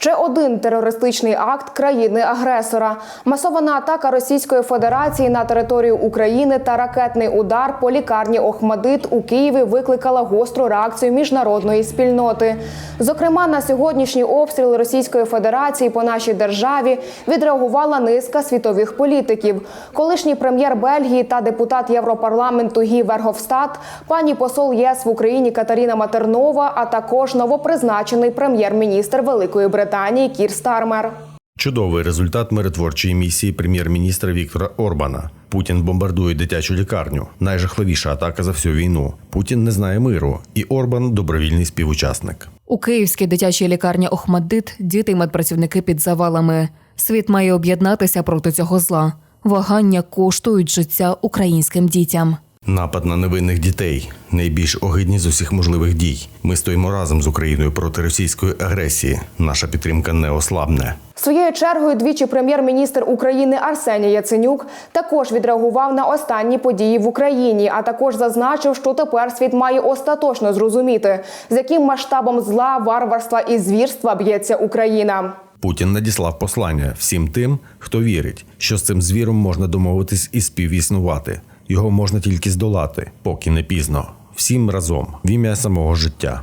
Ще один терористичний акт країни-агресора. Масована атака Російської Федерації на територію України та ракетний удар по лікарні Охмадит у Києві викликала гостру реакцію міжнародної спільноти. Зокрема, на сьогоднішній обстріл Російської Федерації по нашій державі відреагувала низка світових політиків. Колишній прем'єр Бельгії та депутат Європарламенту Гі Верховстат, пані посол ЄС в Україні Катерина Матернова, а також новопризначений прем'єр-міністр Великої Британії Кір Стармер. Чудовий результат миротворчої місії прем'єр-міністра Віктора Орбана. Путін бомбардує дитячу лікарню. Найжахливіша атака за всю війну. Путін не знає миру, і Орбан добровільний співучасник. У київській дитячій лікарні Охмаддит діти й медпрацівники під завалами. Світ має об'єднатися проти цього зла. Вагання коштують життя українським дітям. Напад на невинних дітей найбільш огидні з усіх можливих дій. Ми стоїмо разом з Україною проти російської агресії. Наша підтримка не ослабне. Своєю чергою двічі прем'єр-міністр України Арсеній Яценюк також відреагував на останні події в Україні, а також зазначив, що тепер світ має остаточно зрозуміти, з яким масштабом зла, варварства і звірства б'ється Україна. Путін надіслав послання всім тим, хто вірить, що з цим звіром можна домовитись і співіснувати. Його можна тільки здолати, поки не пізно. Всім разом в ім'я самого життя.